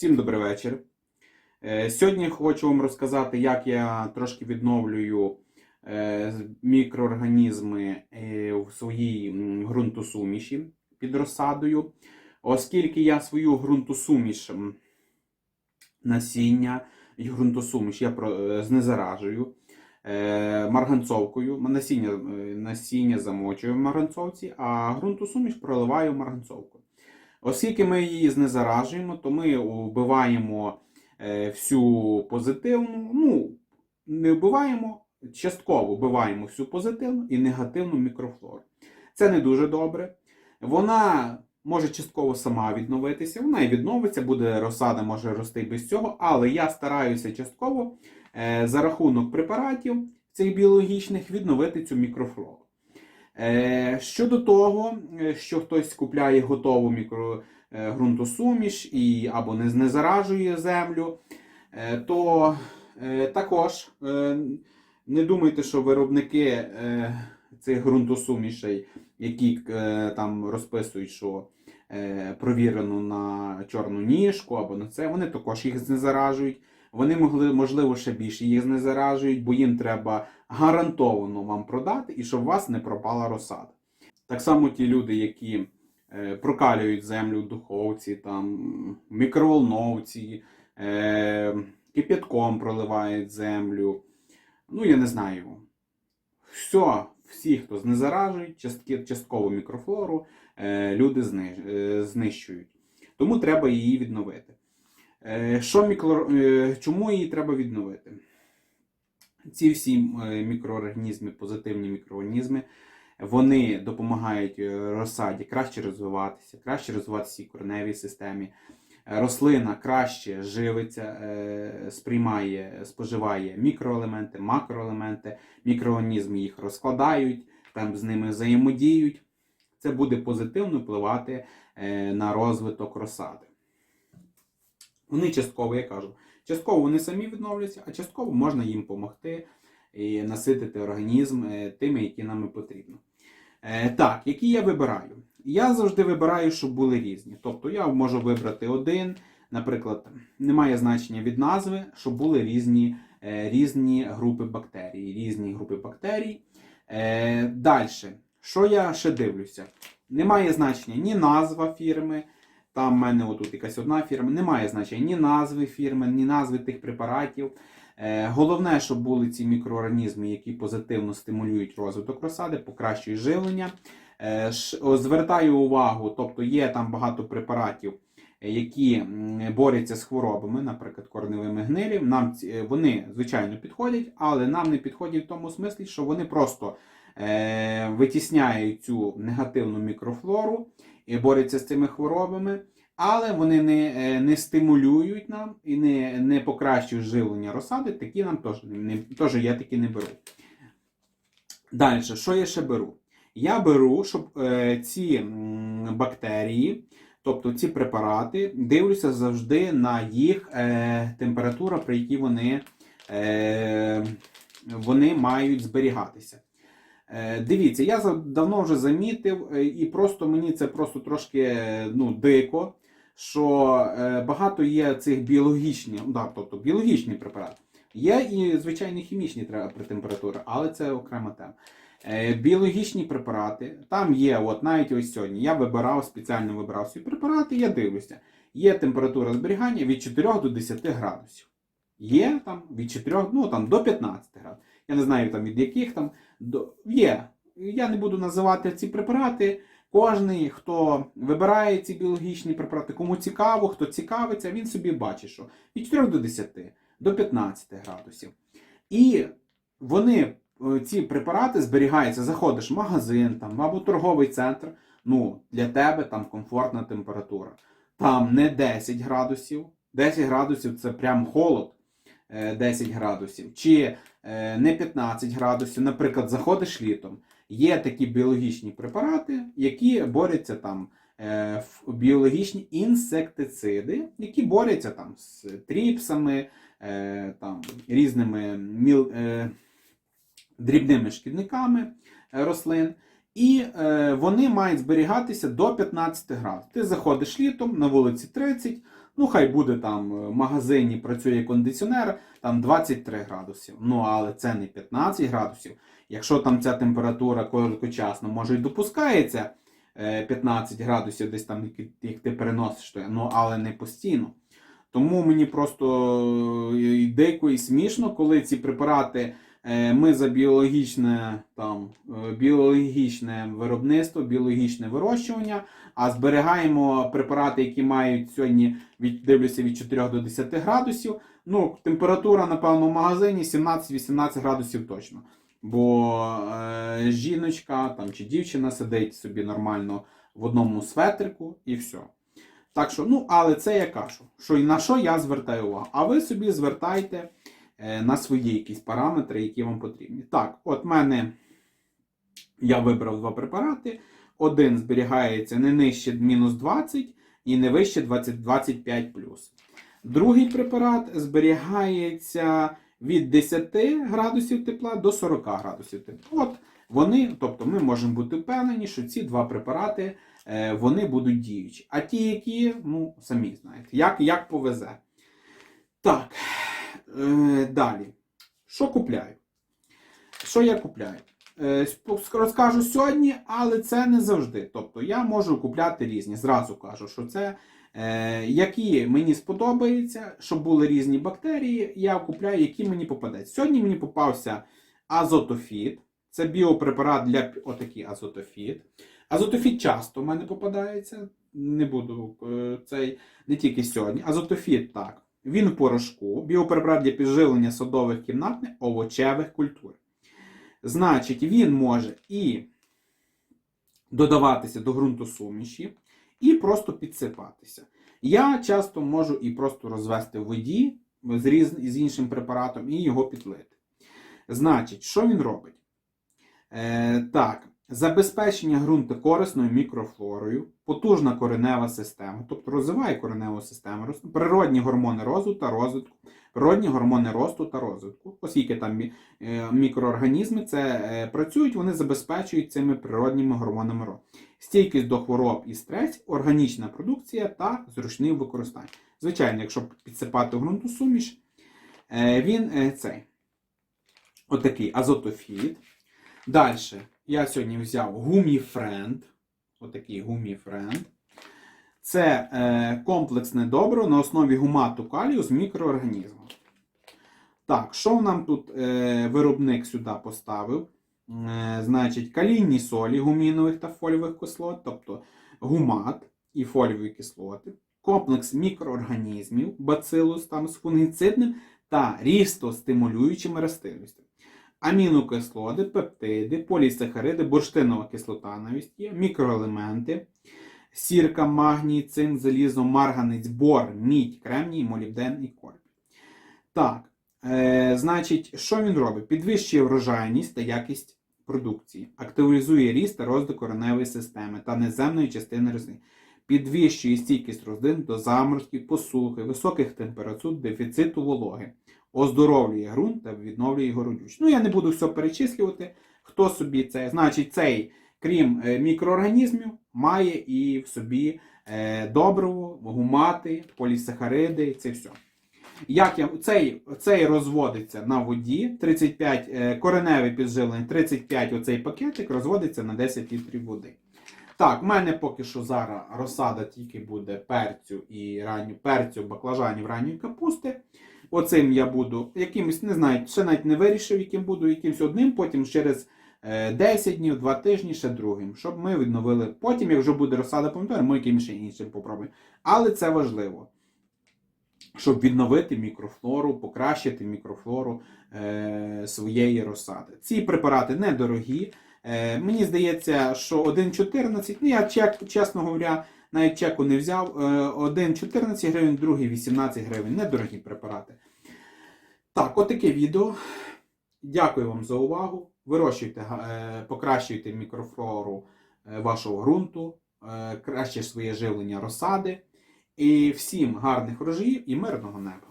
Всім добрий вечір. Е, Сьогодні хочу вам розказати, як я трошки відновлюю е, мікроорганізми е, в своїй ґрунтосуміші під розсадою. Оскільки я свою ґрунтосуміш насіння і ґрунтосуміш я знезаражую марганцовкою. Насіння, насіння замочую в марганцовці, а ґрунтосуміш проливаю в марганцовку. Оскільки ми її знезаражуємо, то ми вбиваємо е, всю позитивну, ну, не вбиваємо, частково вбиваємо всю позитивну і негативну мікрофлору. Це не дуже добре. Вона може частково сама відновитися, вона і відновиться, буде розсада може рости без цього, але я стараюся частково е, за рахунок препаратів цих біологічних відновити цю мікрофлору. Е, Щодо того, е, що хтось купляє готову мікрогрунтосуміш і або не, не заражує землю, е, то е, також е, не думайте, що виробники е, цих ґрунтосумішей, які е, там розписують, що е, провірено на чорну ніжку або на це, вони також їх знезаражують. Вони могли, можливо, ще більше їх знезаражують, бо їм треба гарантовано вам продати і щоб у вас не пропала розсада. Так само ті люди, які е, прокалюють землю в духовці, там, мікроволновці, е, кипятком проливають землю. Ну, я не знаю. Все, всі, хто знезаражують, частково мікрофлору, е, люди е, знищують. Тому треба її відновити. Е, Що мікро... е, Чому її треба відновити? Ці всі е, мікроорганізми, позитивні мікроорганізми, вони допомагають розсаді краще розвиватися, краще розвиватися і кореневій системі. Рослина краще живиться, сприймає, споживає мікроелементи, макроелементи, мікроорганізми їх розкладають, там з ними взаємодіють. Це буде позитивно впливати на розвиток розсади. Вони частково, я кажу, частково вони самі відновляться, а частково можна їм допомогти і наситити організм е, тими, які нам потрібно. Е, Так, які я вибираю? Я завжди вибираю, щоб були різні. Тобто я можу вибрати один, наприклад, немає значення від назви, щоб були різні, е, різні групи бактерій. Різні групи бактерій. Далі, що я ще дивлюся? Немає значення ні назва фірми. Там в мене отут якась одна фірма. Немає значення ні назви фірми, ні назви тих препаратів. Е, Головне, щоб були ці мікроорганізми, які позитивно стимулюють розвиток розсади, покращують живлення. Е, Звертаю увагу, тобто є там багато препаратів, е, які борються з хворобами, наприклад, корневими гнилів. Нам вони, звичайно, підходять, але нам не підходять в тому смислі, що вони просто витісняють цю негативну мікрофлору борються з цими хворобами, але вони не, е, не стимулюють нам і не, не покращують живлення розсади, такі нам теж, не, теж я такі не беру. Далі, що я ще беру? Я беру, щоб е, ці бактерії, тобто ці препарати, дивлюся завжди на їх е, температура, при якій вони, е, вони мають зберігатися. Е, Дивіться, я давно вже замітив, е, і просто мені це просто трошки ну, дико, що е, багато є цих біологічних, да, тобто біологічні препарати. Є і звичайні хімічні температурі, але це окрема тема. Біологічні препарати, там є, от навіть ось сьогодні, я вибирав, спеціально вибирав ці препарати, я дивлюся, є температура зберігання від 4 до 10 градусів. Є там від 4 ну, там, до 15 градусів. Я не знаю там від яких там. Є. Я не буду називати ці препарати. Кожний, хто вибирає ці біологічні препарати, кому цікаво, хто цікавиться, він собі бачить, що від 4 до 10, до 15 градусів. І вони, е, ці препарати зберігаються, заходиш в магазин там, або торговий центр, ну, для тебе там комфортна температура. Там не 10 градусів. 10 градусів це прям холод. е, 10 градусів. Чи е, не 15 градусів. Наприклад, заходиш літом. Є такі біологічні препарати, які борються там е, біологічні інсектициди, які борються там з тріпсами, е, там, різними міл, е, дрібними шкідниками е, рослин. І е, вони мають зберігатися до 15 градусів. Ти заходиш літом на вулиці 30, Ну, хай буде там е, в магазині працює кондиціонер, там 23 градусів. Ну, але це не 15 градусів. Якщо там ця температура короткочасно, може і допускається е, 15 градусів, десь там, як- ти переносиш, ну, але не постійно. Тому мені просто е, дико і смішно, коли ці препарати е, ми за біологічне, там, е, біологічне виробництво, біологічне вирощування, а зберігаємо препарати, які мають сьогодні від, дивлюся від 4 до 10 градусів. Ну, температура, напевно, в магазині 17-18 градусів точно. Бо е, жіночка там, чи дівчина сидить собі нормально в одному светрику і все. Так що, ну, але це я кажу, що і на що я звертаю увагу. А ви собі звертайте е, на свої якісь параметри, які вам потрібні. Так, от мене я вибрав два препарати. Один зберігається не нижче мінус 20 і не вище 20, 25 Другий препарат зберігається від 10 градусів тепла до 40 градусів тепла. От вони, тобто ми можемо бути впевнені, що ці два препарати е, вони будуть діючі. А ті, які, ну, самі знаєте, як, як повезе. Так, е, далі. Що купляю? Що я купляю? Е, Розкажу сьогодні, але це не завжди. Тобто я можу купляти різні. Зразу кажу, що це е, які мені сподобаються, щоб були різні бактерії, я купляю, які мені попадаються. Сьогодні мені попався азотофіт. Це біопрепарат для отакий азотофіт. Азотофіт часто в мене попадається. Не буду цей не тільки сьогодні. Азотофіт так. Він в порошку, біопрепарат підживлення садових кімнатних овочевих культур. Значить, він може і додаватися до ґрунтосуміші, і просто підсипатися. Я часто можу і просто розвести в воді з, різ... з іншим препаратом і його підлити. Значить, що він робить? Е, так, забезпечення ґрунту корисною мікрофлорою, потужна коренева система, тобто розвиває кореневу систему, природні гормони росту та розвитку, природні гормони росту та розвитку, оскільки там е, мікроорганізми це е, працюють, вони забезпечують цими природніми гормонами росту. Стійкість до хвороб і стрес, органічна продукція та зручний використання. Звичайно, якщо підсипати ґрунту суміш, е, він цей отакий азотофіт. Далі я сьогодні взяв гуміфренд. Отакий гуміфренд. Це е, комплексне добро на основі гумату калію з мікроорганізмом. Так, що нам тут е, виробник сюди поставив? Е, значить, калійні солі гумінових та фолієвих кислот, тобто гумат і фолієві кислоти, комплекс мікроорганізмів, бацилус там з фунгіцидним та рістостимулюючими рослинністю. Амінокислоти, пептиди, полісахариди, бурштинова кислота навіть є, мікроелементи, сірка, магній, цинк, залізо, марганець, бор, мідь, кремній, молібден і кольб. Так, е, значить, що він робить? Підвищує врожайність та якість продукції, активізує ріст та розвиток кореневої системи та неземної частини рослин, підвищує стійкість рослин до заморозків, посухи, високих температур, дефіциту вологи, оздоровлює ґрунт та відновлює його. Ну, я не буду все перечислювати. Хто собі це, значить, цей, крім е, мікроорганізмів, має і в собі е, добриво, гумати, полісахариди, це все. Як я, цей, цей розводиться на воді, 35 е, кореневе підживлення, 35 оцей пакетик розводиться на 10 літрів води. Так, в мене поки що зараз розсада тільки буде перцю і ранню перцю, баклажанів ранньої капусти. Оцим я буду якимось, не знаю, ще навіть не вирішив, яким буду, якимось одним, потім через е, 10 днів, 2 тижні ще другим, щоб ми відновили. Потім, як вже буде розсада помідор, ми якимось іншим попробуємо. Але це важливо, щоб відновити мікрофлору, покращити мікрофлору е, своєї розсади. Ці препарати недорогі. Е, мені здається, що 1,14, ну я чесно говоря, навіть чеку не взяв. Е, Один 14 гривень, другий 18 гривень. Недорогі препарати. Так, отаке відео. Дякую вам за увагу. Вирощуйте, е, покращуйте мікрофлору е, вашого ґрунту, краще своє живлення розсади. І всім гарних врожаїв і мирного неба.